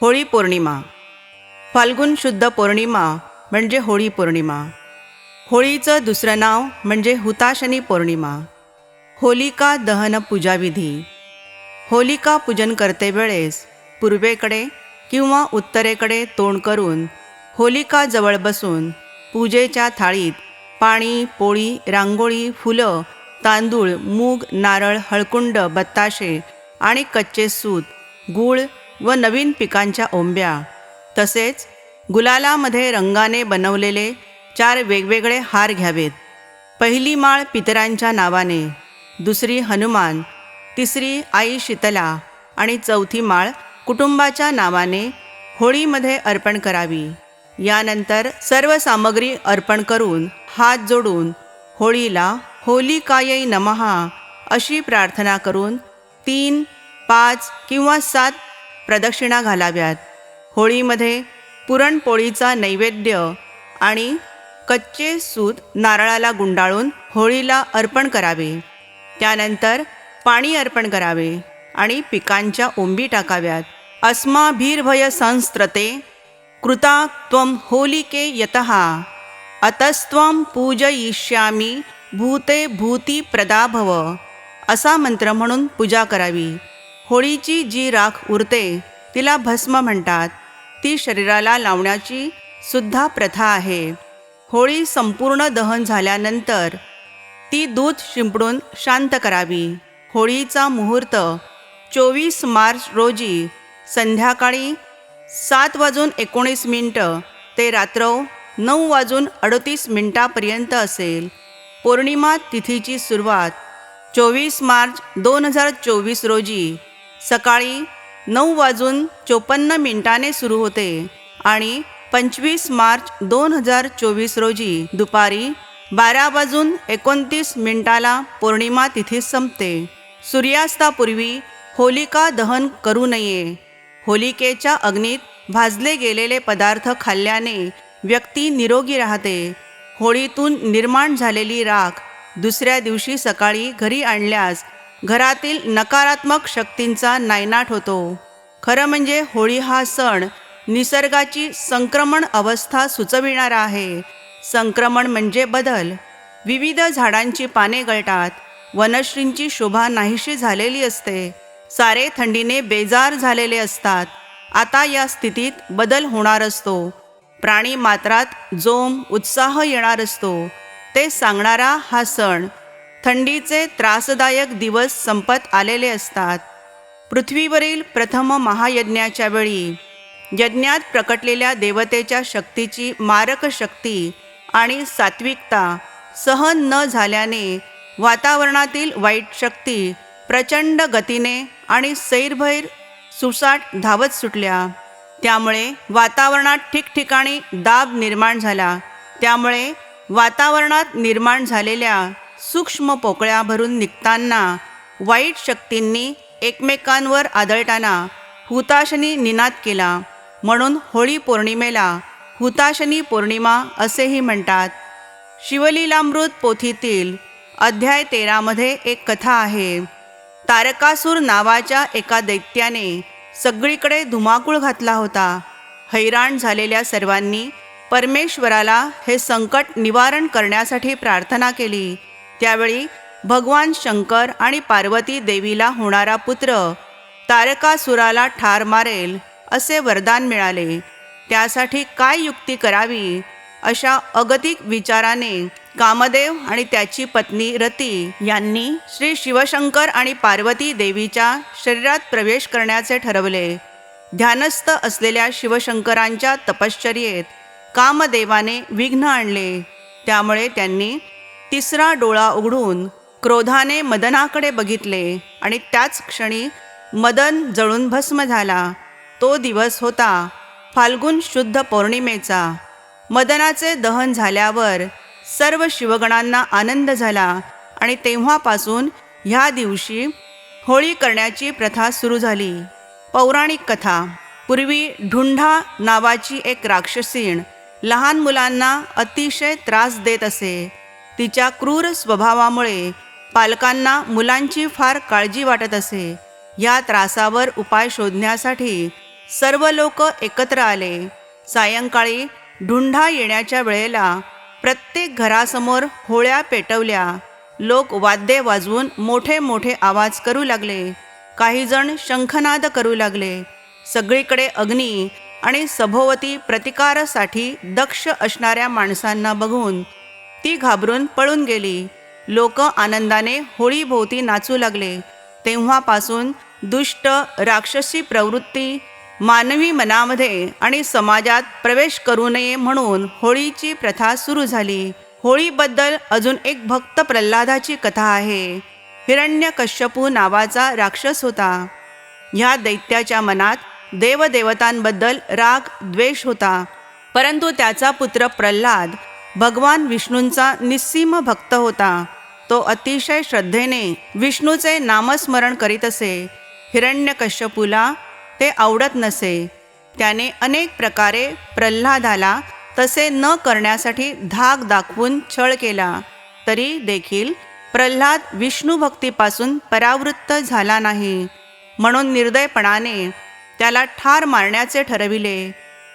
होळी पौर्णिमा. फाल्गुन शुद्ध पौर्णिमा म्हणजे होळी पौर्णिमा. होळीचं दुसरं नाव म्हणजे हुताशनी पौर्णिमा. होलिका दहन पूजाविधी. होलिका पूजन करते वेळेस पूर्वेकडे किंवा उत्तरेकडे तोंड करून होलिका जवळ बसून पूजेच्या थाळीत पाणी पोळी रांगोळी फुलं तांदूळ मूग नारळ हळकुंड बत्ताशे आणि कच्चे सूत गूळ व नवीन पिकांच्या ओंब्या. तसेच गुलालामध्ये रंगाने बनवलेले चार वेगवेगळे हार घ्यावेत. पहिली माळ पितरांच्या नावाने दुसरी हनुमान तिसरी आई शीतला आणि चौथी माळ कुटुंबाच्या नावाने होळीमध्ये अर्पण करावी. यानंतर सर्व सामग्री अर्पण करून हात जोडून होळीला होलिकायै नमहा अशी प्रार्थना करून तीन पाच किंवा सात प्रदक्षिणा घालाव्यात. होळीमध्ये पुरणपोळीचा नैवेद्य आणि कच्चे सूत नारळाला गुंडाळून होळीला अर्पण करावे. त्यानंतर पाणी अर्पण करावे आणि पिकांच्या ओंबी टाकाव्यात. अस्माभीर्भय संस्त्रते कृता त्वं होलिके यतः. अतस्त्वं पूजयिष्यामी भूते भूती प्रदा भव. असा मंत्र म्हणून पूजा करावी. होळीची जी राख उरते तिला भस्म म्हणतात. ती शरीराला लावण्याची सुद्धा प्रथा आहे. होळी संपूर्ण दहन झाल्यानंतर ती दूध शिंपडून शांत करावी. होळीचा मुहूर्त चोवीस मार्च रोजी संध्याकाळी सात वाजून एकोणीस मिनटं ते रात्र नऊ वाजून अडतीस मिनटापर्यंत असेल. पौर्णिमा तिथीची सुरुवात चोवीस मार्च दोन हजार चोवीस रोजी सकाळी नऊ वाजून चोपन्न मिनिटाने सुरू होते आणि पंचवीस मार्च दोन हजार चोवीस रोजी दुपारी बारा वाजून एकोणतीस मिनिटाला पौर्णिमा तिथी संपते. सूर्यास्तापूर्वी होलिका दहन करू नये. होलिकेच्या अग्नीत भाजले गेलेले पदार्थ खाल्ल्याने व्यक्ती निरोगी राहते. होळीतून निर्माण झालेली राख दुसऱ्या दिवशी सकाळी घरी आणल्यास घरातील नकारात्मक शक्तींचा नायनाट होतो. खरं म्हणजे होळी हा सण निसर्गाची संक्रमण अवस्था सुचविणारा आहे. संक्रमण म्हणजे बदल. विविध झाडांची पाने गळतात. वनश्रींची शोभा नाहीशी झालेली असते. सारे थंडीने बेजार झालेले असतात. आता या स्थितीत बदल होणार असतो. प्राणी मात्रात जोम उत्साह येणार असतो. ते सांगणारा हा सण थंडीचे त्रासदायक दिवस संपत आलेले असतात. पृथ्वीवरील प्रथम महायज्ञाच्या वेळी यज्ञात प्रकटलेल्या देवतेच्या शक्तीची मारक शक्ती आणि सात्विकता सहन न झाल्याने वातावरणातील वाईट शक्ती प्रचंड गतीने आणि सैरभैर सुसाट धावत सुटल्या. त्यामुळे वातावरणात ठिकठिकाणी दाब निर्माण झाला. त्यामुळे वातावरणात निर्माण झालेल्या सूक्ष्म पोकळ्या भरून निघताना वाईट शक्तींनी एकमेकांवर आदळताना हुताशनी निनाद केला. म्हणून होळी पौर्णिमेला हुताशनी पौर्णिमा असेही म्हणतात. शिवलीलामृत पोथीतील अध्याय तेरामध्ये एक कथा आहे. तारकासूर नावाच्या एका दैत्याने सगळीकडे धुमाकूळ घातला होता. हैराण झालेल्या सर्वांनी परमेश्वराला हे संकट निवारण करण्यासाठी प्रार्थना केली. त्यावेळी भगवान शंकर आणि पार्वती देवीला होणारा पुत्र तारकासुराला ठार मारेल असे वरदान मिळाले. त्यासाठी काय युक्ती करावी अशा अगतिक विचाराने कामदेव आणि त्याची पत्नी रती यांनी श्री शिवशंकर आणि पार्वती देवीच्या शरीरात प्रवेश करण्याचे ठरवले. ध्यानस्थ असलेल्या शिवशंकरांच्या तपश्चर्येत कामदेवाने विघ्न आणले. त्यामुळे त्यांनी तिसरा डोळा उघडून क्रोधाने मदनाकडे बघितले आणि त्याच क्षणी मदन जळून भस्म झाला. तो दिवस होता फाल्गुन शुद्ध पौर्णिमेचा. मदनाचे दहन झाल्यावर सर्व शिवगणांना आनंद झाला आणि तेव्हापासून ह्या दिवशी होळी करण्याची प्रथा सुरू झाली. पौराणिक कथा. पूर्वी ढुंढा नावाची एक राक्षसीण लहान मुलांना अतिशय त्रास देत असे. तिच्या क्रूर स्वभावामुळे पालकांना मुलांची फार काळजी वाटत असे. या त्रासावर उपाय शोधण्यासाठी सर्व लोक एकत्र आले. सायंकाळी ढुंढा येण्याच्या वेळेला प्रत्येक घरासमोर होळ्या पेटवल्या. लोक वाद्ये वाजवून मोठे मोठे आवाज करू लागले. काहीजण शंखनाद करू लागले. सगळीकडे अग्नी आणि सभोवती प्रतिकारासाठी दक्ष असणाऱ्या माणसांना बघून ती घाबरून पळून गेली. लोक आनंदाने होळीभोवती नाचू लागले. तेव्हापासून दुष्ट राक्षसी प्रवृत्ती मानवी मनामध्ये आणि समाजात प्रवेश करू नये म्हणून होळीची प्रथा सुरू झाली. होळीबद्दल अजून एक भक्त प्रल्हादाची कथा आहे. हिरण्यकश्यपू नावाचा राक्षस होता. ह्या दैत्याच्या मनात देवदेवतांबद्दल राग द्वेष होता. परंतु त्याचा पुत्र प्रल्हाद भगवान विष्णूंचा निस्सीम भक्त होता. तो अतिशय श्रद्धेने विष्णूचे नामस्मरण करीत असे. हिरण्यकश्यपूला ते आवडत नसे. त्याने अनेक प्रकारे प्रल्हादाला तसे न करण्यासाठी धाक दाखवून छळ केला. तरी देखील प्रल्हाद विष्णू भक्तीपासून परावृत्त झाला नाही. म्हणून निर्दयपणाने त्याला ठार मारण्याचे ठरविले.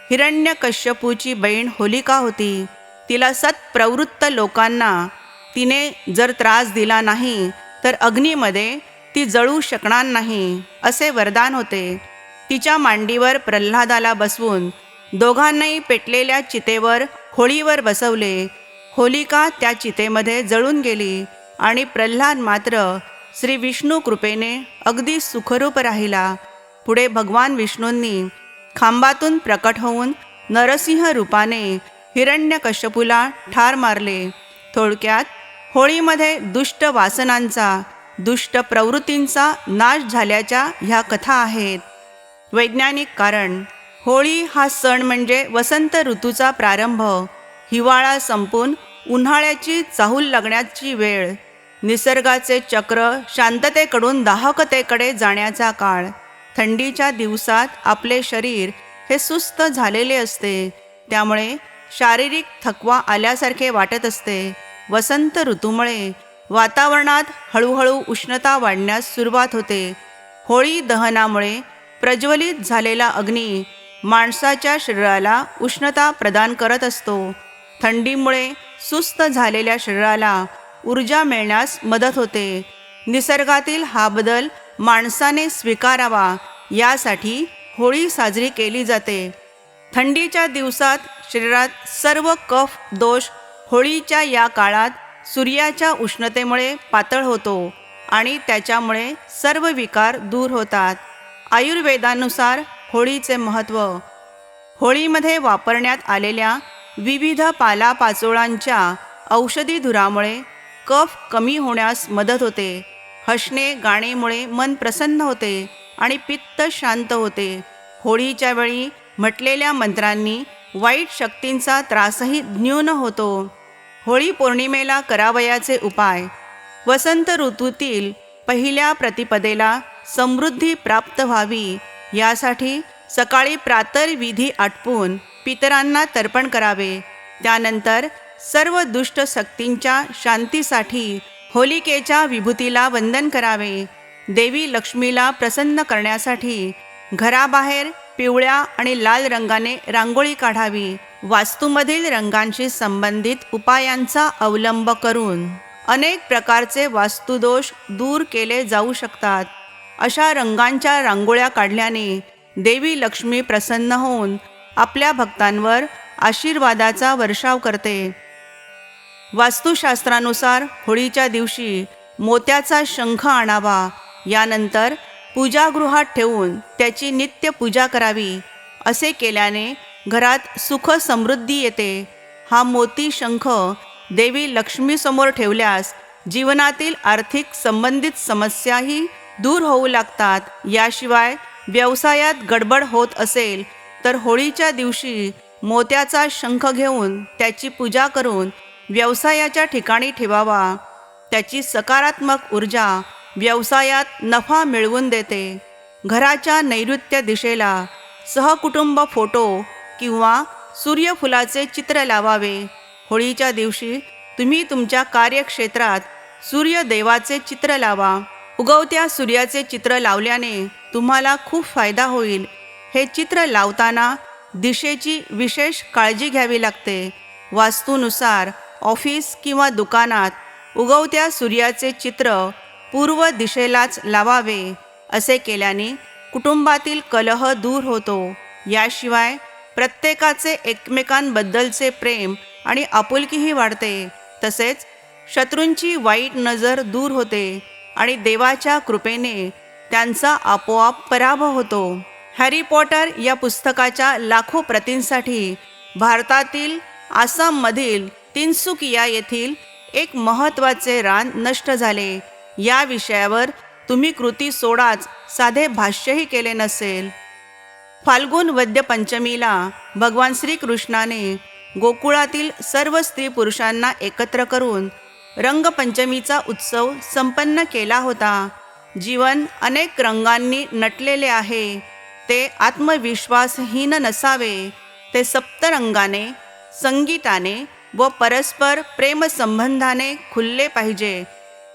हिरण्यकश्यपूची बहीण होलिका होती. तिला सत्प्रवृत्त लोकांना तिने जर त्रास दिला नाही तर अग्नीमध्ये ती जळू शकणार नाही असे वरदान होते. तिच्या मांडीवर प्रल्हादाला बसवून दोघांनाही पेटलेल्या चितेवर होळीवर बसवले. होलिका त्या चितेमध्ये जळून गेली आणि प्रल्हाद मात्र श्री विष्णू कृपेने अगदी सुखरूप राहिला. पुढे भगवान विष्णूंनी खांबातून प्रकट होऊन नरसिंह रूपाने हिरण्यकश्यपूला ठार मारले. थोडक्यात होळीमध्ये दुष्ट वासनांचा दुष्ट प्रवृत्तींचा नाश झाल्याच्या ह्या कथा आहेत. वैज्ञानिक कारण होळी हा सण म्हणजे वसंत ऋतूचा प्रारंभ. हिवाळा संपून उन्हाळ्याची चाहूल लागण्याची वेळ. निसर्गाचे चक्र शांततेकडून दाहकतेकडे जाण्याचा काळ. थंडीच्या दिवसात आपले शरीर हे सुस्त झालेले असते. त्यामुळे शारीरिक थकवा आल्यासारखे वाटत असते. वसंत ऋतूमुळे वातावरणात हळूहळू उष्णता वाढण्यास सुरुवात होते. होळी दहनामुळे प्रज्वलित झालेला अग्नी माणसाच्या शरीराला उष्णता प्रदान करत असतो. थंडीमुळे सुस्त झालेल्या शरीराला ऊर्जा मिळण्यास मदत होते. निसर्गातील हा बदल माणसाने स्वीकारावा यासाठी होळी साजरी केली जाते. थंडीच्या दिवसात शरीरात सर्व कफ दोष होळीच्या या काळात सूर्याच्या उष्णतेमुळे पातळ होतो आणि त्याच्यामुळे सर्व विकार दूर होतात. आयुर्वेदानुसार होळीचे महत्त्व. होळीमध्ये वापरण्यात आलेल्या विविध पालापाचोळांच्या औषधी धुरामुळे कफ कमी होण्यास मदत होते. हसणे गाणेमुळे मन प्रसन्न होते आणि पित्त शांत होते. होळीच्या वेळी म्हटलेल्या मंत्रांनी वाईट शक्तींचा त्रासही न्यून होतो. होळी पौर्णिमेला करावयाचे उपाय. वसंत ऋतूतील पहिल्या प्रतिपदेला समृद्धी प्राप्त व्हावी यासाठी सकाळी प्रातर विधी आटपून पितरांना तर्पण करावे. त्यानंतर सर्व दुष्ट शक्तींच्या शांतीसाठी होलिकेच्या विभूतीला वंदन करावे. देवी लक्ष्मीला प्रसन्न करण्यासाठी घराबाहेर पिवळ्या आणि लाल रंगाने रांगोळी काढावी वास्तूमधील रंगांशी संबंधित उपायांचा अवलंब करून अनेक प्रकारचे वास्तुदोष दूर केले जाऊ शकतात. अशा रंगांच्या रांगोळ्या काढल्याने देवी लक्ष्मी प्रसन्न होऊन आपल्या भक्तांवर आशीर्वादाचा वर्षाव करते. वास्तुशास्त्रानुसार होळीच्या दिवशी मोत्याचा शंख आणावा यानंतर पूजागृहात ठेवून त्याची नित्य पूजा करावी असे केल्याने घरात सुख समृद्धी येते. हा मोती शंख देवी लक्ष्मीसमोर ठेवल्यास जीवनातील आर्थिक संबंधित समस्याही दूर होऊ लागतात. याशिवाय व्यवसायात गडबड होत असेल तर होळीच्या दिवशी मोत्याचा शंख घेऊन त्याची पूजा करून व्यवसायाच्या ठिकाणी ठेवावा. त्याची सकारात्मक ऊर्जा व्यवसायात नफा मिळवून देते. घराच्या नैऋत्य दिशेला सहकुटुंब फोटो किंवा सूर्यफुलाचे चित्र लावावे. होळीच्या दिवशी तुम्ही तुमच्या कार्यक्षेत्रात सूर्यदेवाचे चित्र लावा. उगवत्या सूर्याचे चित्र लावल्याने तुम्हाला खूप फायदा होईल. हे चित्र लावताना दिशेची विशेष काळजी घ्यावी लागते. वास्तूनुसार ऑफिस किंवा दुकानात उगवत्या सूर्याचे चित्र पूर्व दिशेलाच लावावे असे केल्याने कुटुंबातील कलह दूर होतो. याशिवाय प्रत्येकाचे एकमेकांबद्दलचे प्रेम आणि आपुलकीही वाढते. तसेच शत्रूंची वाईट नजर दूर होते आणि देवाच्या कृपेने त्यांचा आपोआप पराभव होतो. हॅरी पॉटर या पुस्तकाच्या लाखो प्रतींसाठी भारतातील आसाममधील तिनसुकिया येथील एक महत्त्वाचे रान नष्ट झाले. या विषयावर तुम्ही कृती सोडाच साधे भाष्यही केले नसेल. फाल्गुन वद्य पंचमीला भगवान श्रीकृष्णाने गोकुळातील सर्व स्त्री पुरुषांना एकत्र करून रंगपंचमीचा उत्सव संपन्न केला होता. जीवन अनेक रंगांनी नटलेले आहे. ते आत्मविश्वासहीन नसावे. ते सप्तरंगाने संगीताने व परस्पर प्रेमसंबंधाने खुलले पाहिजे.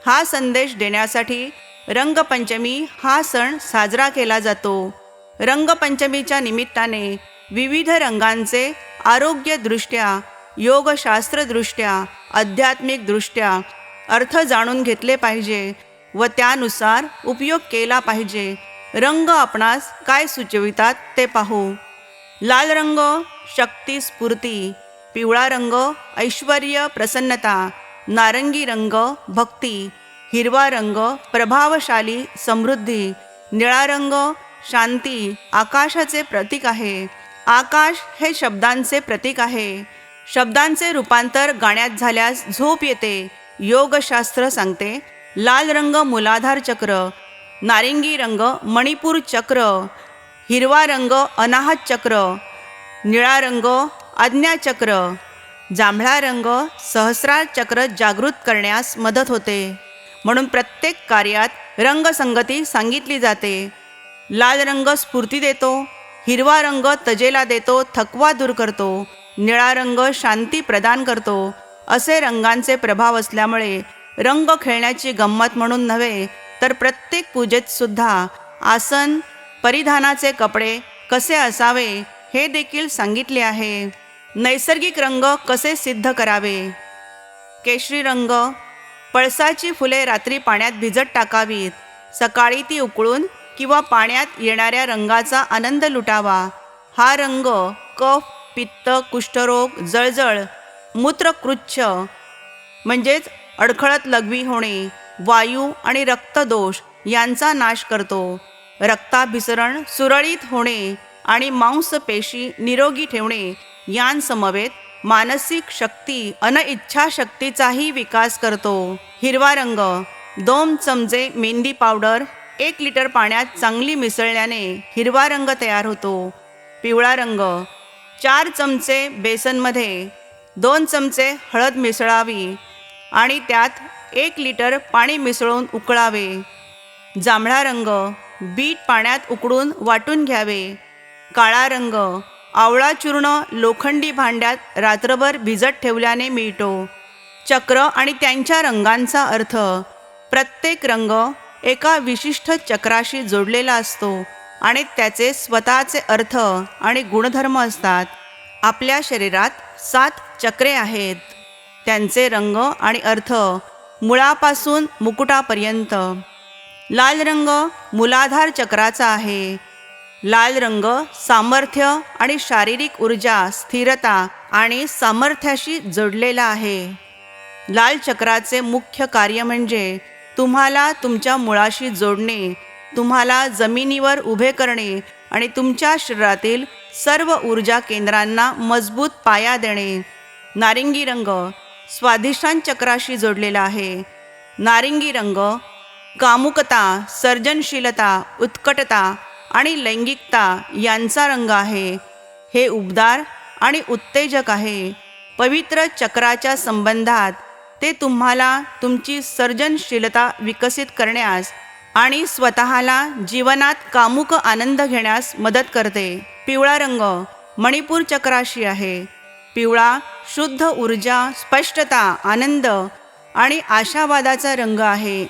हा संदेश देण्यासाठी रंगपंचमी हा सण साजरा केला जातो. रंगपंचमीच्या निमित्ताने विविध रंगांचे आरोग्यदृष्ट्या योगशास्त्रदृष्ट्या आध्यात्मिकदृष्ट्या अर्थ जाणून घेतले पाहिजे व त्यानुसार उपयोग केला पाहिजे. रंग आपणास काय सुचवितात ते पाहू. लाल रंग शक्ती स्फूर्ती पिवळा रंग ऐश्वर प्रसन्नता नारंगी रंग भक्ती हिरवा रंग प्रभावशाली समृद्धी निळा रंग शांती आकाशाचे प्रतीक आहे. आकाश हे शब्दांचे प्रतीक आहे. शब्दांचे रूपांतर गाण्यात झाल्यास झोप येते. योगशास्त्र सांगते लाल रंग मूलाधार चक्र नारिंगी रंग मणिपूर चक्र हिरवा रंग अनाहत चक्र निळा रंग आज्ञाचक्र जांभळा रंग सहस्रार चक्र जागृत करण्यास मदत होते. म्हणून प्रत्येक कार्यात रंगसंगती सांगितली जाते. लाल रंग स्फूर्ती देतो हिरवा रंग तजेला देतो थकवा दूर करतो निळा रंग शांती प्रदान करतो असे रंगांचे प्रभाव असल्यामुळे रंग खेळण्याची गंमत म्हणून नव्हे तर प्रत्येक पूजेत सुद्धा आसन परिधानाचे कपडे कसे असावे हे देखील सांगितले आहे. नैसर्गिक रंग कसे सिद्ध करावे? केशरी रंग पळसाची फुले रात्री पाण्यात भिजत टाकावीत सकाळी ती उकळून किंवा पाण्यात येणाऱ्या रंगाचा आनंद लुटावा. हा रंग कफ पित्त कुष्ठरोग जळजळ मूत्रकृच्छ म्हणजेच अडखळत लघवी होणे वायू आणि रक्तदोष यांचा नाश करतो. रक्ताभिसरण सुरळीत होणे आणि मांसपेशी निरोगी ठेवणे यांसमवेत मानसिक शक्ती अन इच्छाशक्तीचाही विकास करतो. हिरवा रंग दोन चमचे मेंदी पावडर एक लिटर पाण्यात चांगली मिसळल्याने हिरवा रंग तयार होतो. पिवळा रंग चार चमचे बेसनमध्ये दोन चमचे हळद मिसळावी आणि त्यात एक लिटर पाणी मिसळून उकळावे. जांभळा रंग बीट पाण्यात उकडून वाटून घ्यावे. काळा रंग आवळा चूर्ण लोखंडी भांड्यात रात्रभर भिजत ठेवल्याने मिळतो. चक्र आणि त्यांच्या रंगांचा अर्थ प्रत्येक रंग एका विशिष्ट चक्राशी जोडलेला असतो आणि त्याचे स्वतःचे अर्थ आणि गुणधर्म असतात. आपल्या शरीरात सात चक्रे आहेत. त्यांचे रंग आणि अर्थ मुळापासून मुकुटापर्यंत. लाल रंग मुलाधार चक्राचा आहे. लाल रंग सामर्थ्य आणि शारीरिक ऊर्जा स्थिरता आणि सामर्थ्याशी जोडलेला आहे. लाल चक्राचे मुख्य कार्य म्हणजे तुम्हाला तुमच्या मुळाशी जोडणे तुम्हाला जमिनीवर उभे करणे आणि तुमच्या शरीरातील सर्व ऊर्जा केंद्रांना मजबूत पाया देणे. नारिंगी रंग स्वाधिष्ठान चक्राशी जोडलेला आहे. नारिंगी रंग कामुकता सर्जनशीलता उत्कटता आणि लैंगिकता यांचा रंग आहे. हे उबदार आणि उत्तेजक आहे. पवित्र चक्राच्या संबंधात ते तुम्हाला तुमची सर्जनशीलता विकसित करण्यास आणि स्वतःला जीवनात कामुक आनंद घेण्यास मदत करते. पिवळा रंग मणिपूर चक्राशी आहे. पिवळा शुद्ध ऊर्जा स्पष्टता आनंद आणि आशावादाचा रंग आहे.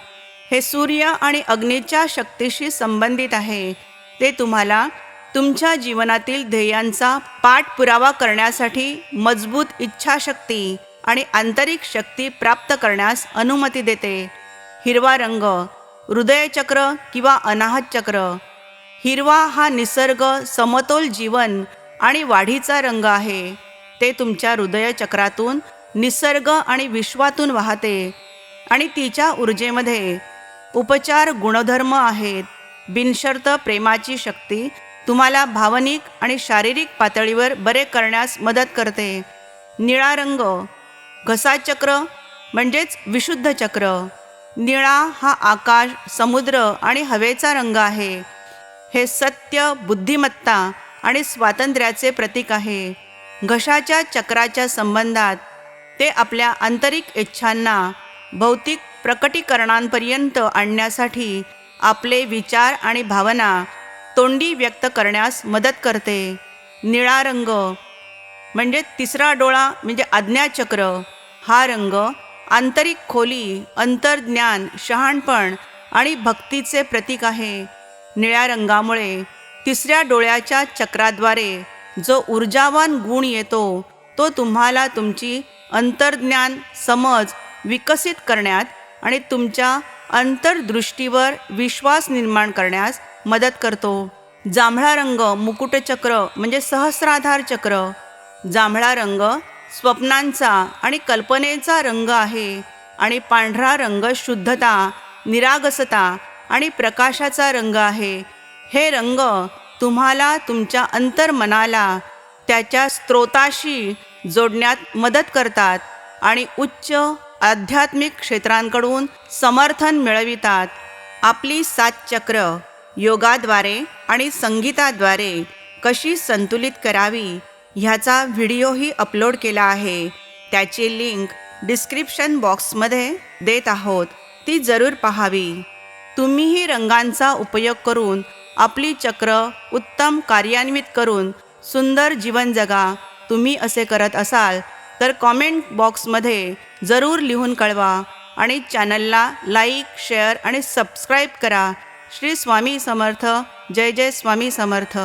हे सूर्य आणि अग्नीच्या शक्तीशी संबंधित आहे. ते तुम्हाला तुमच्या जीवनातील ध्येयांचा पाठपुरावा करण्यासाठी मजबूत इच्छाशक्ती आणि आंतरिक शक्ती प्राप्त करण्यास अनुमती देते. हिरवा रंग हृदयचक्र किंवा अनाहत चक्र. हिरवा हा निसर्ग समतोल जीवन आणि वाढीचा रंग आहे. ते तुमच्या हृदयचक्रातून निसर्ग आणि विश्वातून वाहते आणि तिच्या ऊर्जेमध्ये उपचार गुणधर्म आहेत. बिनशर्त प्रेमाची शक्ती तुम्हाला भावनिक आणि शारीरिक पातळीवर बरे करण्यास मदत करते. निळा रंग घसाचक्र म्हणजेच विशुद्ध चक्र. निळा हा आकाश समुद्र आणि हवेचा रंग आहे. हे सत्य बुद्धिमत्ता आणि स्वातंत्र्याचे प्रतीक आहे. घशाच्या चक्राच्या संबंधात ते आपल्या आंतरिक इच्छांना भौतिक प्रकटीकरणांपर्यंत आणण्यासाठी आपले विचार आणि भावना तोंडी व्यक्त करण्यास मदत करते. निळा रंग म्हणजे तिसरा डोळा म्हणजे आज्ञाचक्र हा रंग आंतरिक खोली अंतर्ज्ञान शहाणपण आणि भक्तीचे प्रतीक आहे. निळ्या रंगामुळे तिसऱ्या डोळ्याच्या चक्राद्वारे जो ऊर्जावान गुण येतो तो तुम्हाला तुमची अंतर्ज्ञान समज विकसित करण्यात आणि तुमच्या अंतर्दृष्टीवर विश्वास निर्माण करण्यास मदत करतो. जांभळा रंग मुकुटचक्र म्हणजे सहस्राधार चक्र. जांभळा रंग स्वप्नांचा आणि कल्पनेचा रंग आहे आणि पांढरा रंग शुद्धता निरागसता आणि प्रकाशाचा रंग आहे. हे रंग तुम्हाला तुमच्या अंतर्मनाला त्याच्या स्त्रोताशी जोडण्यात मदत करतात आणि उच्च आध्यात्मिक क्षेत्रांकडून समर्थन मिळवितात. आपली सात चक्र योगाद्वारे आणि संगीताद्वारे कशी संतुलित करावी ह्याचा व्हिडिओही अपलोड केला आहे. त्याची लिंक डिस्क्रिप्शन बॉक्समध्ये देत आहोत. ती जरूर पाहावी. तुम्हीही रंगांचा उपयोग करून आपली चक्र उत्तम कार्यान्वित करून सुंदर जीवन जगा. तुम्ही असे करत असाल तर कॉमेंट बॉक्समध्ये जरूर लिहून कळवा आणि चॅनलला लाईक शेअर आणि सबस्क्राईब करा. श्री स्वामी समर्थ. जय जय स्वामी समर्थ.